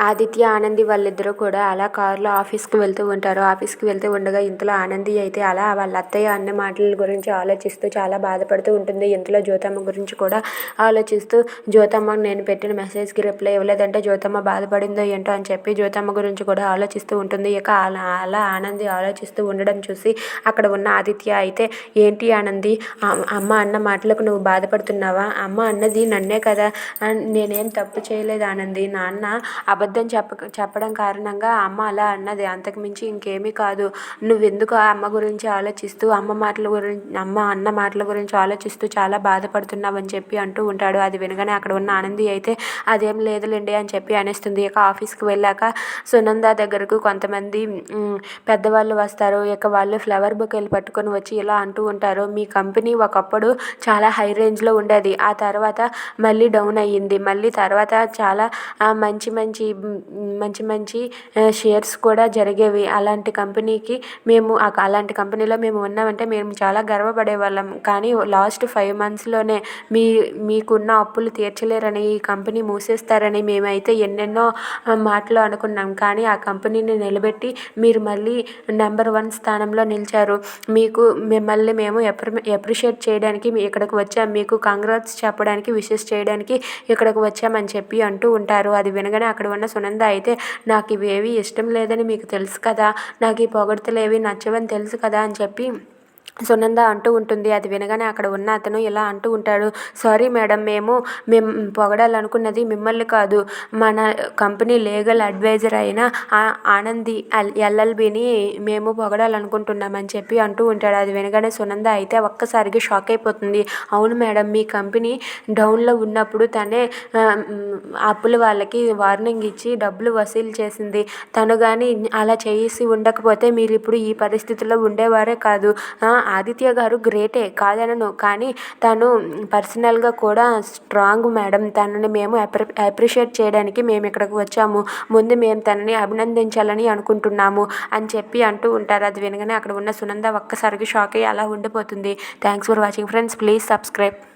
ఆదిత్య ఆనంది వాళ్ళిద్దరూ కూడా అలా కారులో ఆఫీస్కి వెళ్తూ ఉంటారు. ఆఫీస్కి వెళ్తూ ఉండగా ఇంతలో ఆనంది అయితే అలా వాళ్ళ అత్తయ్య అన్న మాటల గురించి ఆలోచిస్తూ చాలా బాధపడుతూ ఉంటుంది. ఇంతలో జ్యోతమ్మ గురించి కూడా ఆలోచిస్తూ జ్యోతమ్మ నేను పెట్టిన మెసేజ్కి రిప్లై ఇవ్వలేదంటే జ్యోతమ్మ బాధపడిందో ఏంటో అని చెప్పి జ్యోతమ్మ గురించి కూడా ఆలోచిస్తూ ఉంటుంది. ఇక అలా అలా ఆనంది ఆలోచిస్తూ ఉండడం చూసి అక్కడ ఉన్న ఆదిత్య అయితే ఏంటి ఆనంది అమ్మ అన్న మాటలకు నువ్వు బాధపడుతున్నావా? అమ్మ అన్నది నన్నే కదా. నేనేం తప్పు చేయలేదు ఆనంది. నాన్న అబద్ధం చెప్ప చెప్పడం కారణంగా అమ్మ అలా అన్నది. అంతకుమించి ఇంకేమీ కాదు. నువ్వెందుకు ఆ అమ్మ గురించి ఆలోచిస్తూ అమ్మ మాటల గురించి అమ్మ అన్న మాటల గురించి ఆలోచిస్తూ చాలా బాధపడుతున్నావు అని చెప్పి అంటూ ఉంటాడు. అది వినగానే అక్కడ ఉన్న ఆనంది అయితే అదేం లేదులేండి అని చెప్పి అనేస్తుంది. ఇక ఆఫీస్కి వెళ్ళాక సునంద దగ్గరకు కొంతమంది పెద్దవాళ్ళు వస్తారు. ఇక వాళ్ళు ఫ్లవర్ బొకేలు పట్టుకొని వచ్చి ఇలా అంటూ ఉంటారు. మీ కంపెనీ ఒకప్పుడు చాలా హై రేంజ్లో ఉండేది. ఆ తర్వాత మళ్ళీ డౌన్ అయ్యింది. మళ్ళీ తర్వాత చాలా మంచి మంచి మంచి మంచి షేర్స్ కూడా జరిగేవి. అలాంటి కంపెనీకి మేము అలాంటి కంపెనీలో మేము ఉన్నామంటే మేము చాలా గర్వపడే వాళ్ళం కానీ లాస్ట్ ఫైవ్ మంత్స్లోనే మీ మీకున్న అప్పులు తీర్చలేరని ఈ కంపెనీ మూసేస్తారని మేమైతే ఎన్నెన్నో మాటలు అనుకున్నాం. కానీ ఆ కంపెనీని నిలబెట్టి మీరు మళ్ళీ నెంబర్ వన్ స్థానంలో నిలిచారు. మీకు మిమ్మల్ని మేము ఎప్రి ఎప్రిషియేట్ చేయడానికి ఇక్కడికి వచ్చాం. మీకు కాంగ్రాట్స్ చెప్పడానికి విషెస్ చేయడానికి ఇక్కడికి వచ్చామని చెప్పి అంటూ ఉంటారు. అది వినగానే అక్కడ ఉన్న సునంద అయితే నాకు ఇవేవి ఇష్టం లేదని మీకు తెలుసు కదా నాకు ఈ పొగడ్తలేవి నచ్చవని తెలుసు కదా అని చెప్పి సునంద అంటూ ఉంటుంది. అది వినగానే అక్కడ ఉన్న అతను ఇలా అంటూ ఉంటాడు. సారీ మేడం మేము మేము పొగడాలనుకున్నది మిమ్మల్ని కాదు. మన కంపెనీ లీగల్ అడ్వైజర్ అయిన ఆనంది ఎల్ఎల్బిని మేము పొగడాలనుకుంటున్నామని చెప్పి అంటూ ఉంటాడు. అది వినగానే సునంద అయితే ఒక్కసారిగా షాక్ అయిపోతుంది. అవును మేడం మీ కంపెనీ డౌన్లో ఉన్నప్పుడు తనే అప్పుల వాళ్ళకి వార్నింగ్ ఇచ్చి డబ్బులు వసూలు చేసింది. తను కానీ అలా చేసి ఉండకపోతే మీరు ఇప్పుడు ఈ పరిస్థితిలో ఉండేవారే కాదు. ఆదిత్య గారు గ్రేటే కాదనను కానీ తను పర్సనల్గా కూడా స్ట్రాంగ్ మేడం. తనని మేము అప్రి అప్రిషియేట్ చేయడానికి మేము ఇక్కడికి వచ్చాము. ముందు మేము తనని అభినందించాలని అనుకుంటున్నాము అని చెప్పి అంటూ ఉంటారు. అది వినగానే అక్కడ ఉన్న సునంద ఒక్కసారికి షాక్ అయ్యి అలా ఉండిపోతుంది. Thanks for watching friends. Please subscribe.